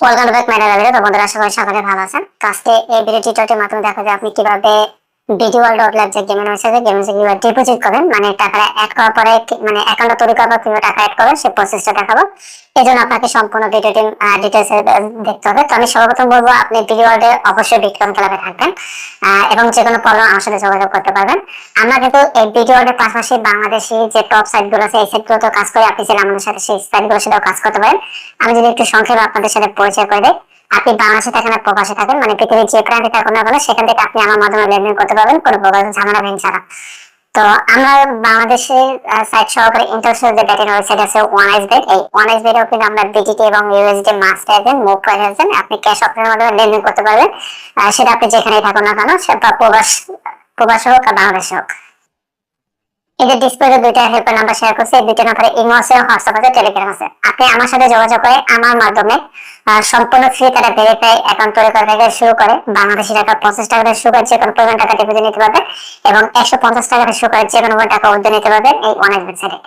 Welcome back video তো বন্ধুরা সবাই সকালে ভালো আছেন। তো আজকে এই ভিডিও টিউটোরিয়ালটির মাধ্যমে দেখা যায় আপনি কীভাবে মানে মানে যোগাযোগ করতে পারবেন। পাশাপাশি বাংলাদেশি যে টপ আছে কাজ করি। আপনি চাইলে আমাদের সাথে সেই কাজ করতে পারেন। আমি যদি একটু সংক্ষেপে আপনাদের সাথে পরিচয় করে দিই আপনি বাংলাদেশে থাকেন আর প্রবাসে থাকেন মানে পৃথিবীর যে প্রান্তে থাকুন না কেন, সেখান থেকে আপনি আমার মাধ্যমে লেনদেন করতে পারবেন, কোনো প্রকার ঝামেলা ভেঙে ছাড়া। তো আমরা বাংলাদেশের সাইট সহকারে ইন্টারন্যাশনাল যে ব্যাটিং ওয়েবসাইট আছে ওয়ান আইস বেট এই ওয়ান আইস বেটেও কিন্তু আমরা বিটিটি এবং ইউএসডি মাস্টার এজেন্ট মুভ করে আছেন আপনি ক্যাশ অপশনের মাধ্যমে লেনদেন করতে পারবেন। সেটা আপনি যেখানেই থাকুন না কেন, সে বা প্রবাস, প্রবাসে হোক আর বাংলাদেশে হোক। এই যে ডিসপ্লেতে দুইটা হেল্পের নাম্বার শেয়ার করছে, এই দুইটা নাম্বারে ইমো আছে হোয়াটসঅ্যাপ আছে টেলিগ্রাম আছে। আপনি আমার সাথে যোগাযোগ করে আমার মাধ্যমে সম্পূর্ণ ফ্রি তারা ভেরিফাই অ্যাকাউন্ট তৈরি করা থেকে শুরু করে বাংলাদেশি টাকা পঞ্চাশ টাকা থেকে শুরু করে যে কোনো পরিমাণ টাকা ডিপোজিট নিতে পারবে এবং একশো পঞ্চাশ টাকা থেকে শুরু করে যে কোনো টাকা উদ্যোগ নিতে পারবেন এই অনেক ওয়েবসাইটে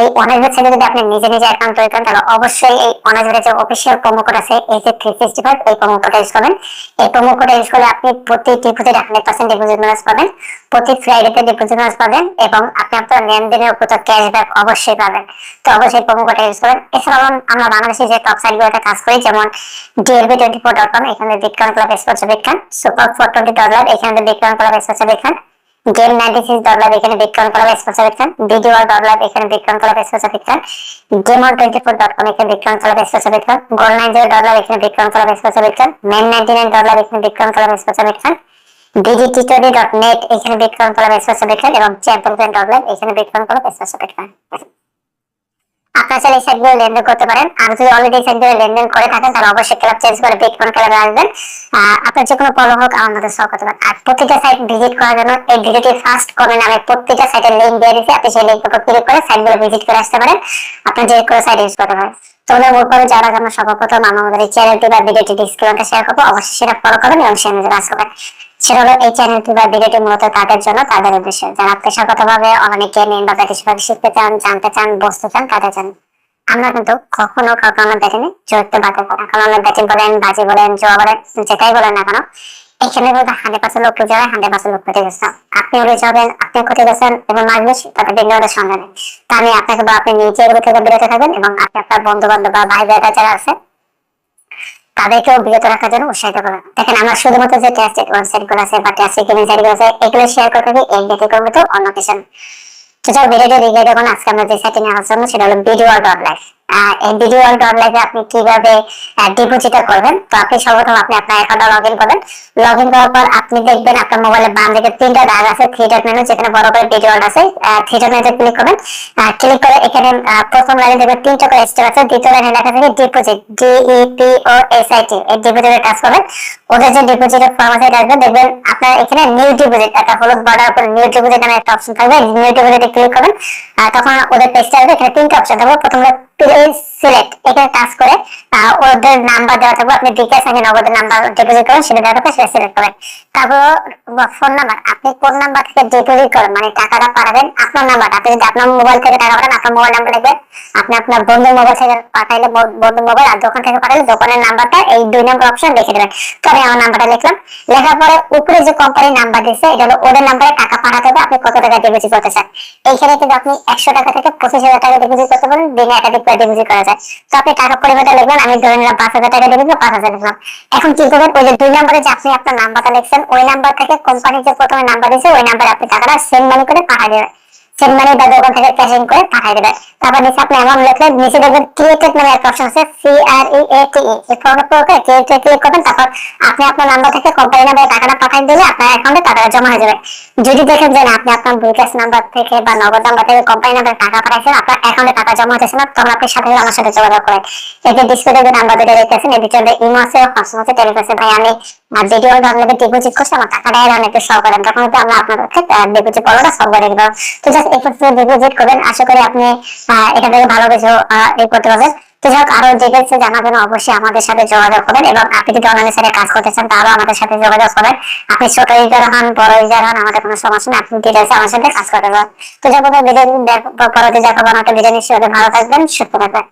এই অনেক ওয়েবসাইটে যদি আপনি নিজে নিজে অ্যাকাউন্ট তৈরি করেন, তাহলে অবশ্যই এই অনেক যে অফিসিয়াল প্রোমো কোড আছে এই যে থ্রি সিক্সটি ফাইভ এই প্রোমো কোডটা ইউজ করবেন। এই প্রোমো কোডটা ইউজ করলে আপনি প্রতি deposit hundred percent deposit bonus পাবেন, প্রতি ফ্রাইডেতে ডিপোজিট বোনাস পাবেন এবং আপনি আপনার লেনদেনের উপর ক্যাশব্যাক অবশ্যই পাবেন। তো অবশ্যই প্রোমো কোডটা ইউজ করবেন। এছাড়াও আমরা বাংলাদেশে যে টপ সাইটগুলোতে কাজ করি, যেমন DLB twenty four dot com এখানে bitcoin club sports bitcoin super four twenty dollar এখানে bitcoin club sports bitcoin game ninety six dollar এখানে bitcoin club sports bitcoin video dollar এখানে বিটকয়েন ক্লাব স্পোর্টস বিটকয়েন গেমন twenty four dot com এখানে bitcoin club sports bitcoin goal nine zero dollar এখানে bitcoin club sports bitcoin men ninety nine dollar এখানে bitcoin club sports bitcoin ডিজিটিটোরি dot net এখানে bitcoin club sports bitcoin এবং champion dollar এখানে bitcoin club sports bitcoin আপনারা চাইলে সাইটগুলো লেনদেন করতে পারেন। আর যদি অলরেডি সাইটগুলো লেনদেন করে থাকেন, তাহলে অবশ্যই ক্লাব চেঞ্জ করে বিটকয়েন ক্লাবে আসবেন। আপনার যে কোনো প্রবলেম হোক আমাদের সলভ করতে পারেন আর প্রতিটা সাইট ভিজিট করার জন্য এই ভিডিওটি ফার্স্ট কমেন্ট আমি প্রতিটা সাইটের লিঙ্ক দিয়ে দিচ্ছি আপনি সেই লিঙ্কের উপর ক্লিক করে সাইটগুলো ভিজিট করে আসতে পারেন। আপনার যে কোনো সাইট ইউজ করতে পারেন। তোমরা মনে যারা যেন সর্বপ্রথম আমাদের এই চ্যানেলটি বা ভিডিওটি ডিসক্রিপশনটা শেয়ার করব, অবশ্যই সেটা ফলো করবেন এবং চ্যানেলটি কাজ করবেন সেটা হলো এই চ্যানেলটি বা ভিডিওটি মূলত তাদের জন্য, তাদের উদ্দেশ্যে। যারা পেশাগতভাবে অনেক জ্ঞানী বা বেশিরভাগ শিখতে চান, জানতে চান, বুঝতে চান, তাদের জন্য। আমরা কিন্তু কখনো কাউকে আমরা ব্যাটিংয়ে জড়িত করি এখন আমরা ব্যাটিং বলেন, বাজি বলেন, জোয়া বলেন, যেটাই বলেন না কেন হান্ড্রেড পার্সেন্ট হান্ড্রেড পার্সেন্ট আপনি উড়ে যাবেন, আপনি ক্ষতি গেছেন এবং তাতে বিনিয়োগের সঙ্গে তা আমি আপনাকে বা আপনি নিজে এগুলো থেকে থাকবেন এবং আপনি আপনার বন্ধু বান্ধব বা ভাই যারা আছে, তাদেরকেও বিরত রাখার জন্য উৎসাহিত করবেন। দেখেন, আমরা শুধুমাত্র যে ওয়েবসাইটগুলো আছে বা টেস্টেড গেমিং সাইট আছে, এগুলো শেয়ার করে থাকি এই ব্যতিক্রমিত অন্য কিছু। তো যাও ভিডিওটা দেখে দেখুন আজকে আমরা যে নিয়ে আলোচনা সেটা হলো video dot life video dot লাইফে আপনি কীভাবে ডিপোজিট করবেন, তো আপনি সর্বপ্রথম আপনি আপনার অ্যাকাউন্টে লগ ইন করবেন। লগ ইন করার পর আপনি দেখবেন আপনার মোবাইলে বাম দিকে তিনটা দাগ আছে থ্রি ডট মেনু যেখানে বড় করে ভিডিও আছে থ্রি ডট মেনুতে ক্লিক করবেন ক্লিক করে এখানে প্রথম লাইনে দেখবেন তিনটা করে স্টেপ আছে, দ্বিতীয় লাইনে লেখা থাকে deposit D E P O S I T এই ডিপোজিটের কাজ করবেন। ওদের যে ডিপোজিটের ফর্ম আছে, এটা আসবে দেখবেন আপনার এখানে নিউ ডিপোজিট একটা হলুদ বর্ডার উপর নিউ ডিপোজিট নামে একটা অপশন থাকবে নিউ ডিপোজিটে ক্লিক করবেন তখন ওদের পেজটা আসবে, এখানে তিনটা অপশন থাকবে। প্রথমে trouxe সিলেক্ট এখানে টাচ করে ওদের নাম্বার দেওয়া থাকবে, আপনি বিকাশ নাকি নগদের নাম্বার ডিপোজিট করেন, সেটা দেওয়া থাকবে, সেটা সিলেক্ট করেন তারপর ফোন নাম্বার আপনি কোন নাম্বার থেকে ডিপোজিট করেন মানে টাকাটা পাঠাবেন, আপনার নাম্বার আপনি যদি আপনার মোবাইল থেকে টাকা পাঠান, আপনার মোবাইল নাম্বার লিখবেন আপনি আপনার বন্ধুর মোবাইল থেকে পাঠাইলে বন্ধুর মোবাইল আর দোকান থেকে পাঠাইলে, দোকানের নাম্বারটা এই দুই নম্বর অপশন লিখে দেবেন। তো আমি আমার নাম্বারটা লিখলাম, লেখার পরে উপরে যে কোম্পানির নাম্বার দিচ্ছে এটা হলো ওদের নাম্বারে টাকা পাঠাতে হবে, আপনি কত টাকা ডিপোজিট করতে চান। এইখানে কিন্তু আপনি একশো টাকা থেকে পঁচিশ হাজার টাকা ডিপোজিট করতে পারেন দিনে একাধিক ডিপোজিট করা তো আপনি টাকা লিখবেন, আমি ধরে নিলাম পাঁচ হাজার টাকা ডিপোজিট পাঁচ হাজার লিখলাম এখন দুই নম্বরে যে আপনি আপনার নাম্বারটা লিখছেন, ওই নাম্বার থেকে কোম্পানি যে প্রথমে নাম্বার দিয়েছে, ওই নাম্বারে আপনি টাকাটা সেন্ড মানি করে পাঠিয়ে দেবেন। সেন্ড মানি বা দোকান থেকে ক্যাশিং করে পাঠিয়ে দেবেন। তারপর নিচে আপনি এমন লিখলেন, নিচে দেখবেন ক্রিয়েটেড নামে একটা অপশন আছে সি আর ই এ টি ই এই ফর্মে করে ক্রিয়েটেড ক্লিক করবেন, তারপর আপনি আপনার নাম্বার থেকে কোম্পানি নাম্বারে টাকাটা পাঠিয়ে দিলে আপনার অ্যাকাউন্টে টাকাটা জমা হয়ে যাবে। যদি দেখেন যে আপনি আপনার বিকাশ নাম্বার থেকে বা নগদ নাম্বার থেকে কোম্পানি নাম্বারে টাকা পাঠাইছেন, আপনার অ্যাকাউন্টে টাকা জমা হচ্ছে না, তখন আপনি সাথে আমার সাথে যোগাযোগ করেন। এই যে ডিসপ্লেতে যে নাম্বার দুটো দেখতেছেন এই ভিতরে ইমো আছে হোয়াটসঅ্যাপ আছে টেলিগ্রাম আছে, ভাই, আমি ভিডিও ধরনের ডিপোজিট করছি, আমার টাকাটা এর অনেক সহ করেন। তখন আমরা আপনাদেরকে ডিপোজিট পড়াটা সব করে তো জাস্ট এই ডিপোজিট করবেন। আশা করি আপনি আহ, এটা থেকে ভালো কিছু করতে পারবেন। তো যাই হোক আরও ডিটেলস জানার জন্য অবশ্যই আমাদের সাথে যোগাযোগ করবেন এবং আপনি যদি অনলাইন সাথে কাজ করতে চান তাহলে আমাদের সাথে যোগাযোগ করবেন আপনি ছোট ইউজার হন বড় ইউজার হন আমাদের কোনো সমস্যা নেই। আপনি ডিটেলস আমার সাথে কাজ করতে পারেন তো যাই হোক ভিডিও পরবর্তী দেখাবো আমাকে ভিডিও নিশ্চয়ই ভালো থাকবেন সুস্থ থাকবেন।